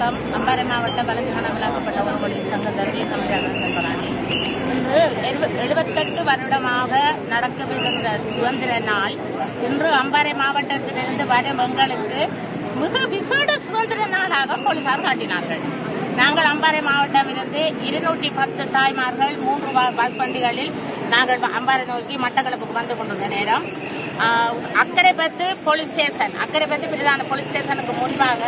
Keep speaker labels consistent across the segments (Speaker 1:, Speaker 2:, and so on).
Speaker 1: வணக்கம் அம்பாறை மாவட்ட வலதுகண விளக்கப்பட்ட உறவுகளின் சங்க தர்மி தமிழக செல்வராணி இன்று எழுபத்தெட்டு வருடமாக நடக்கவிருந்த சுதந்திர நாள். இன்று அம்பாறை மாவட்டத்திலிருந்து வரும் எங்களுக்கு மிக விசேட சுதந்திர நாளாக போலீசார் காட்டினார்கள். நாங்கள் அம்பாறை மாவட்டமிலிருந்து இருநூற்றி பத்து தாய்மார்கள் மூன்று பஸ் வண்டிகளில் நாங்கள் அம்பாறை நோக்கி மட்டக்களப்புக்கு வந்து கொண்டிருந்த நேரம். ஆஹ், அக்கரைப்பத்து போலீஸ் ஸ்டேஷன் அக்கரைப்பத்து பிரதான போலீஸ் ஸ்டேஷனுக்கு முன்பாக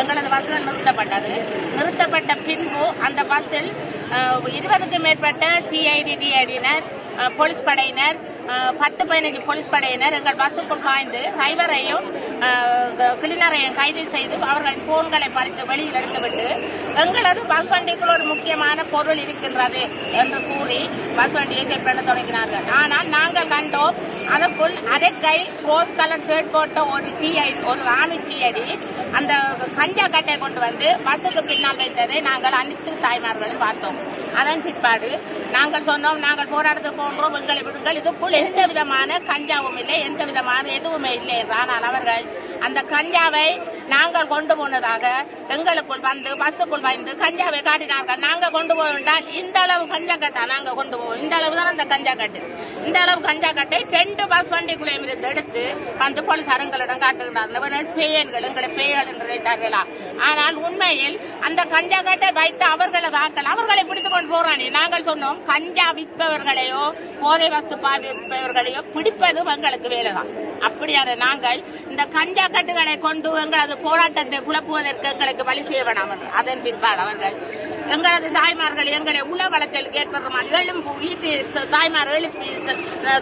Speaker 1: எங்களது பஸ்கள் நிறுத்தப்பட்டது. நிறுத்தப்பட்ட பின்பு அந்த பஸ்ஸில் இருபதுக்கும் மேற்பட்ட சிஐடி டிஐடியினர் போலீஸ் படையினர் பத்து பதினஞ்சு போலீஸ் படையினர் எங்கள் பஸ்ஸுக்குள் பாய்ந்து டிரைவரையும் கிளீனரையும் கைது செய்து அவர்களின் போன்களை பறித்து வெளியில் எடுத்துவிட்டு எங்களது பஸ் வண்டிக்குள் ஒரு முக்கியமான பொருள் இருக்கின்றது என்று கூறி பஸ் வண்டியை கைப்பற்ற தொடங்கினார்கள். ஆனால் நாங்கள் கண்டோம் அதற்குள் கை ரோஸ் கலர் ஷர்ட் போட்ட ஒரு டீ ஒரு ஆணு டீ அந்த கஞ்சா கட்டை கொண்டு வந்து பஸ்ஸுக்கு பின்னால் வைத்ததை நாங்கள் அனைத்து தாய்மார்களும் பார்த்தோம். அதன் பிற்பாடு நாங்கள் சொன்னோம் நாங்கள் போராட்டத்துக்கு போன்றோம் எங்களை விடுங்கள். இதுக்குள் எந்த விதமான கஞ்சாவும் இல்லை எந்த விதமான எதுவுமே இல்லை என்று ஆனால் அவர்கள் அந்த கஞ்சாவை நாங்கள் கொண்டு போனதாக எங்களுக்குள் வந்து பஸ்ஸுக்குள் வந்து கஞ்சாவை காட்டினார்கள். நாங்கள் கொண்டு போவதால் இந்த அளவு கஞ்சா கட்டா நாங்கள் கொண்டு போவோம். இந்த அளவு தான் அந்த கஞ்சா கட்டு இந்த அளவு கஞ்சா கட்டை ரெண்டு பஸ் வண்டிக்குள்ளே இருந்து எடுத்து வந்து போலீசார் எங்களிடம் காட்டுகிறார்கள் பேயன்கள் எங்களை பேய்கள் என்று நினைத்தார்களா? ஆனால் உண்மையில் அந்த கஞ்சா கட்டை வைத்து அவர்களை தாக்கல் அவர்களை பிடித்துக் கொண்டு போறானே. நாங்கள் சொன்னோம் கஞ்சா விற்பவர்களையோ போதை வஸ்து பாவிப்பவர்களையோ பிடிப்பதும் எங்களுக்கு வேலைதான். அப்படியான நாங்கள் இந்த கஞ்சா கட்டுகளை கொண்டு எங்களது போராட்டத்தை குழப்புவதற்கு எங்களுக்கு வழி செய்ய அவர்கள் அதன் பிற்பாடு அவர்கள் எங்களது தாய்மார்கள் எங்களை உளவளத்தில் ஏற்படுற எழும்பு ஈட்டி தாய்மார் எழுப்பி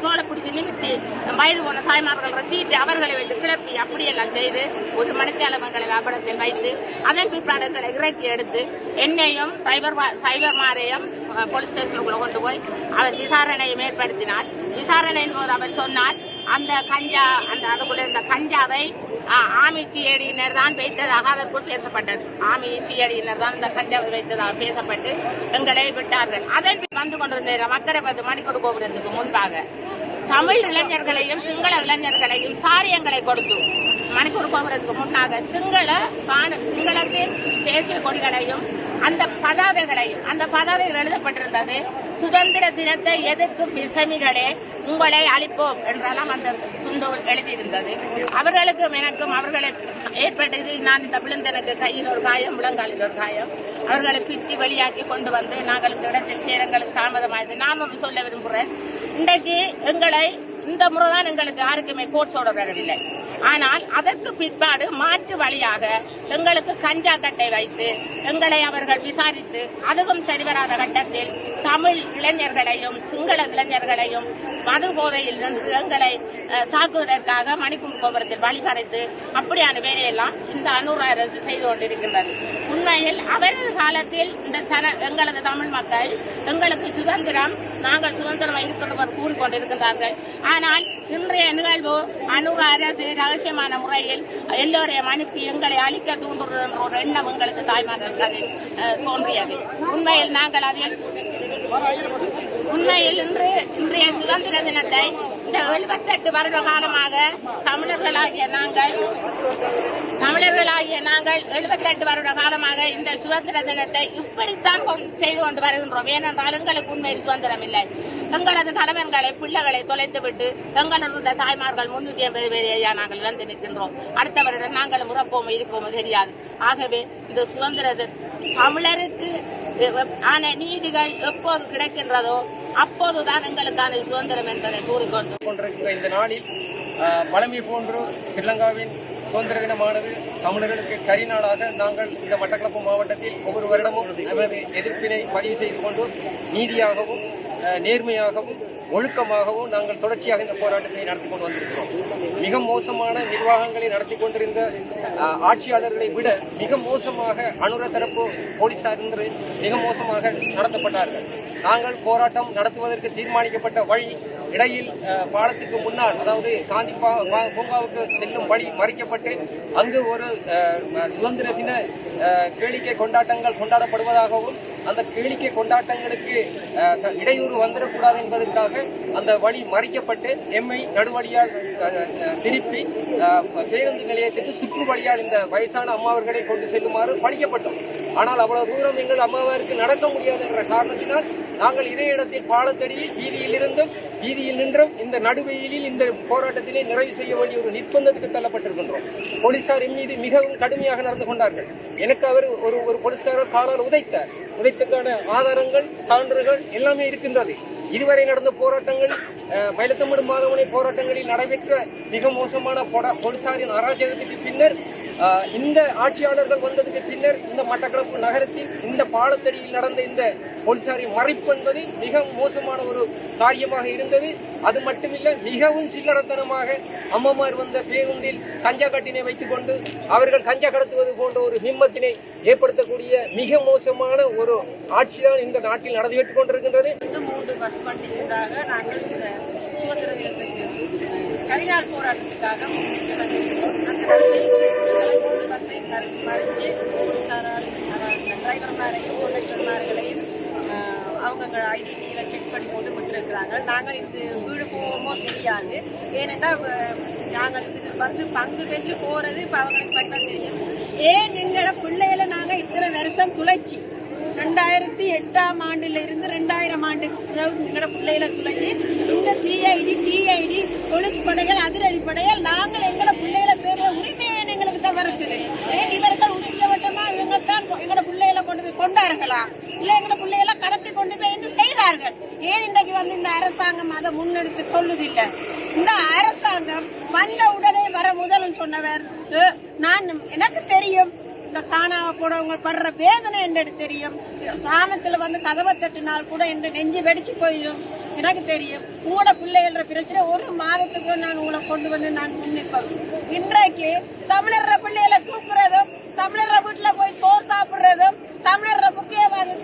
Speaker 1: தோலை பிடிச்சி நிமித்தி வயது போன தாய்மார்கள் ரசித்து அவர்களை வைத்து கிளப்பி அப்படியெல்லாம் செய்து ஒரு மனத்தியாளவங்களை எங்களை வியாபாரத்தில் வைத்து அதன் பிற்பாடு எங்களை இறக்கி எடுத்து என்னையும் சைபர் டிரைவர்மாரையும் போலீஸ் ஸ்டேஷனுக்குள்ள கொண்டு போய் அவர் விசாரணையை ஏற்படுத்தினார் விசாரணையின் போது அவர் சொன்னார் அந்த கஞ்சா அந்த அதுக்குள்ள இருந்த கஞ்சாவை ஆமிச்சியடியினர் ஆமி தான் வைத்ததாக அதற்குள் பேசப்பட்டது. ஆமி சியடியினர் தான் இந்த கஞ்சாவை வைத்ததாக பேசப்பட்டு எங்களை விட்டார்கள். அதன் வந்து கொண்டிருந்த மக்கரை பத்து மணிக்கூர் கோபுரத்துக்கு முன்பாக தமிழ் இளைஞர்களையும் சிங்கள இளைஞர்களையும் சாரியங்களை கொடுத்து மணிக்கூர் கோபுரத்துக்கு முன்னாக சிங்கள பானு சிங்களத்தின் தேசிய கொடிகளையும் அந்த பதாதைகளையும் அந்த பதாதைகள் எழுதப்பட்டிருந்தது சுதந்திர தினத்தை எதிர்க்கும் விசமிகளே உங்களை அழிப்போம் என்றெல்லாம் அந்த துண்டோல் எழுதியிருந்தது. அவர்களுக்கும் எனக்கும் அவர்களை ஏற்பட்டது நான் இந்த விழுந்தனுக்கு கையில் ஒரு காயம் முழங்காலில் ஒரு காயம். அவர்களை பிச்சு வெளியாக்கி கொண்டு வந்து நாங்கள் இந்த இடத்தில் சேரங்களுக்கு தாமதமாயது நான் சொல்ல விரும்புகிறேன். இன்றைக்கு எங்களை இந்த முறைதான் எங்களுக்கு யாருக்குமே கோட் இல்லை ஆனால் அதற்கு பிற்பாடு மாற்று வழியாக எங்களுக்கு கஞ்சா கட்டை வைத்து எங்களை அவர்கள் விசாரித்து அதுவும் சரிவராத கட்டத்தில் தமிழ் இளைஞர்களையும் சிங்கள இளைஞர்களையும் மது போதையில் இருந்து எங்களை தாக்குவதற்காக மணிக்கூர் கோபுரத்தில் வழிபறைத்து அப்படியான வேலையெல்லாம் இந்த அனூர் அரசு செய்து கொண்டிருக்கின்றது. உண்மையில் அவரது காலத்தில் இந்த சன எங்களது தமிழ் மக்கள் எங்களுக்கு சுதந்திரம் நாங்கள் சுதந்திரம் இருக்கிறவர் கூறிக்கொண்டிருக்கின்றார்கள். ஆனால் இன்றைய நிகழ்வு அனூர் அரசு ரகசியமான முறையில் எல்லோரையும் அனுப்பி எங்களை அழிக்க தூண்டுறது என்ற ஒரு எண்ணம் எங்களுக்கு தாய்மார்களுக்கு அது தோன்றியது. உண்மையில் நாங்கள் அதில் உண்மையில் இன்று இன்றைய சுதந்திர தினத்தை இந்த எழுபத்தெட்டு வருட காலமாக தமிழர்களாகிய நாங்கள் தமிழர்களாகிய நாங்கள் எழுபத்தெட்டு வருட காலமாக இந்த சுதந்திர தினத்தை இப்படித்தான் செய்து கொண்டு வருகின்றோம். ஏனென்றால் எங்களுக்கு உண்மையில் சுதந்திரம் இல்லை. எங்களது கணவன்களை பிள்ளைகளை தொலைத்துவிட்டு எங்களது தாய்மார்கள் முன்னூத்தி ஐம்பது பேரையா நாங்கள் இழந்து நிற்கின்றோம். அடுத்த வருடம் நாங்கள் முறப்போமோ இருப்போமோ தெரியாது. ஆகவே இந்த சுதந்திர தமிழருக்கு ஆன நீதிகள் எப்போது கிடைக்கின்றதோ அப்போதுதான் எங்களுக்கான சுதந்திரம் என்பதை கூறிக்கொண்டு.
Speaker 2: இந்த நாளில் பழமை போன்று ஸ்ரீலங்காவின் சுதந்திர தினமானது தமிழர்களுக்கு கரிநாளாக நாங்கள் இந்த மட்டக்களப்பு மாவட்டத்தில் ஒவ்வொரு வருடமும் எதிர்ப்பினை பதிவு செய்து கொண்டு நீதியாகவும் நேர்மையாகவும் ஒழுக்கமாகவும் நாங்கள் தொடர்ச்சியாக இந்த போராட்டத்தை நடத்தி கொண்டு வந்திருக்கிறோம். மிக மோசமான நிர்வாகங்களை நடத்தி கொண்டிருந்த ஆட்சியாளர்களை விட மிக மோசமாக அனுர தரப்பு போலீசார் மிக மோசமாக நடத்தப்பட்டார்கள். நாங்கள் போராட்டம் நடத்துவதற்கு தீர்மானிக்கப்பட்ட வழி இடையில் பாலத்துக்கு முன்னால் அதாவது காந்தி பூங்காவுக்கு செல்லும் வழி மறைக்கப்பட்டு அங்கு ஒரு சுதந்திர தின கேளிக்கை கொண்டாட்டங்கள் கொண்டாடப்படுவதாகவும் அந்த கேளிக்கை கொண்டாட்டங்களுக்கு த- இடையூறு வந்துடக்கூடாது என்பதற்காக அந்த வழி மறைக்கப்பட்டு எம்மை நடுவழியால் திருப்பி அஹ், பேருந்து நிலையத்துக்கு சுற்று வழியால் இந்த வயசான அம்மாவர்களை கொண்டு செல்லுமாறு பணிக்கப்பட்டோம். ஆனால் அவ்வளவு தூரம் எங்கள் அம்மாவிற்கு நடக்க முடியாது என்ற காரணத்தினால் நாங்கள் இதே இடத்தில் பாலத்தடியில் வீதியில் இருந்தும் வீதியில் நின்றும் இந்த நடுவெயிலில் இந்த போராட்டத்திலே நிறைவு செய்ய வேண்டிய ஒரு நிர்பந்தத்துக்கு தள்ளப்பட்டிருக்கின்றோம். போலீசார் என் மீது மிகவும் கடுமையாக நடந்து கொண்டார்கள். எனக்கு அவர் ஒரு ஒரு போலீஸ்காரர் காலால் உதைத்தார். உதைத்துக்கான ஆதாரங்கள் சான்றுகள் எல்லாமே இருக்கின்றது. இதுவரை நடந்த போராட்டங்கள் அஹ், மயிலத்தமிடு மாதவனை போராட்டங்களில் நடைபெற்ற மிக மோசமான பொட போலீசாரின் அராஜகத்துக்கு பின்னர் இந்த ஆட்சியாளர்கள் வந்ததுக்கு பின்னர் இந்த மட்டக்களப்பு நகரத்தில் இந்த பாலத்தடியில் நடந்த இந்த போலீசாரை மறைப்பு என்பது மிக மோசமான ஒரு காரியமாக இருந்தது. அது மட்டுமில்ல மிகவும் சில்லறத்தனமாக அம்மமார் வந்த பேருந்தில் கஞ்சா கட்டினை வைத்துக் கொண்டு அவர்கள் கஞ்சா கடத்துவது போன்ற ஒரு ஹிம்மத்தினை ஏற்படுத்தக்கூடிய மிக மோசமான ஒரு ஆட்சிதான் இந்த நாட்டில் நடந்துவிட்டுக் கொண்டிருக்கின்றது.
Speaker 3: மூன்று பஸ் நாங்கள் இந்த சுதந்திர தினத்துக்கு கரிநாள் போராட்டத்துக்காக அந்த பஸ்ஸை மறி- மறித்து போலீசாரால் டிரைவர்மாரையும் கண்டக்டர்மார்களையும் அவங்க ஐடி செக் பண்ணி போட்டு விட்டுருக்கிறாங்க. நாங்கள் இது வீடு போவோமோ தெரியாது. ஏனென்றால் நாங்கள் இது வந்து பங்கு பெற்று போகிறது இப்போ அவங்களுக்கு மட்டும் தெரியும். ஏன் எங்களோட பிள்ளைகளை நாங்கள் இத்தனை வருஷம் துளைச்சி? ரெண்டாயிரத்தி எட்டாம் ஆண்டுல இருந்து ரெண்டாயிரம் ஆண்டுக்கு பிறகு எங்களோட பிள்ளைகளை துளைச்சி இந்த சிஐடி டிஐடி போலீஸ் படைகள் அதிரடி படைகள் நாங்கள் எங்களோட பிள்ளைகளை பேர்ல உரிமையை எங்களுக்கு தான் இருக்குது ஏன் இவர்கள் உச்சவட்டமா இவங்க தான் எங்களோட பிள்ளைகளை கொண்டு போய் கொண்டார்களா? இல்ல எங்களை பிள்ளைகளை கடத்தி கொண்டு போய் என்று செய்தார்கள். ஏன் இன்றைக்கு வந்து இந்த அரசாங்கம் அதை முன்னெடுத்து சொல்லுதில்லை? இந்த அரசாங்கம் வந்த உடனே வர முதல்னு சொன்னவர் நான் எனக்கு தெரியும். இந்த காணாம போனவங்க படுற வேதனை என்னன்னு தெரியும்? சாமத்துல வந்து கதவை தட்டினால் கூட என் நெஞ்சு வெடிச்சு போயிடும். எனக்கு தெரியும். உங்களோட பிள்ளைகள பிரச்சனை ஒரு மாதத்துக்குள்ள நான் உங்களை கொண்டு வந்து நான் முன்னிப்பேன். இன்றைக்கு தமிழர் பிள்ளைகளை தூக்குறதும் தமிழர் வீட்டுல போய் சோறு சாப்பிடுறதும் தமிழர் புக்கிய வாங்கி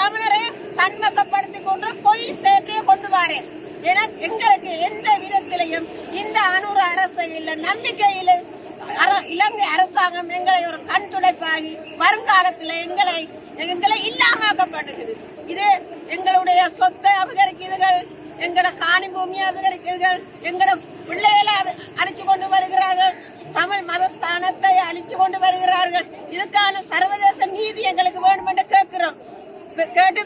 Speaker 3: தமிழரை தன்வசப்படுத்தி கொண்டு பொய் ஸ்டேட்லயே கொண்டு வரேன். எனக்கு எங்களுக்கு எந்த விதத்திலையும் இந்த அனுர அரசு இல்ல நம்பிக்கை இல்லை இலங்கை அரசாங்கம் எங்களை ஒரு கண் துடைப்பாகி வருங்காலத்துல எங்களை எங்களை இல்லாமக்கப்படுகிறது இது எங்களுடைய சொத்தை அபகரிக்கிறதுகள் எங்களோட காணி பூமியை அபகரிக்கிறதுகள் எங்களோட பிள்ளைகளை அடிச்சு கொண்டு வருகிறார்கள். தமிழ் மதஸ்தானத்தை அழிச்சு கொண்டு வருகிறார்கள். இதுக்கான சர்வதேச நீதி எங்களுக்கு வேண்டும் என்று கேட்கிறோம். கேட்டு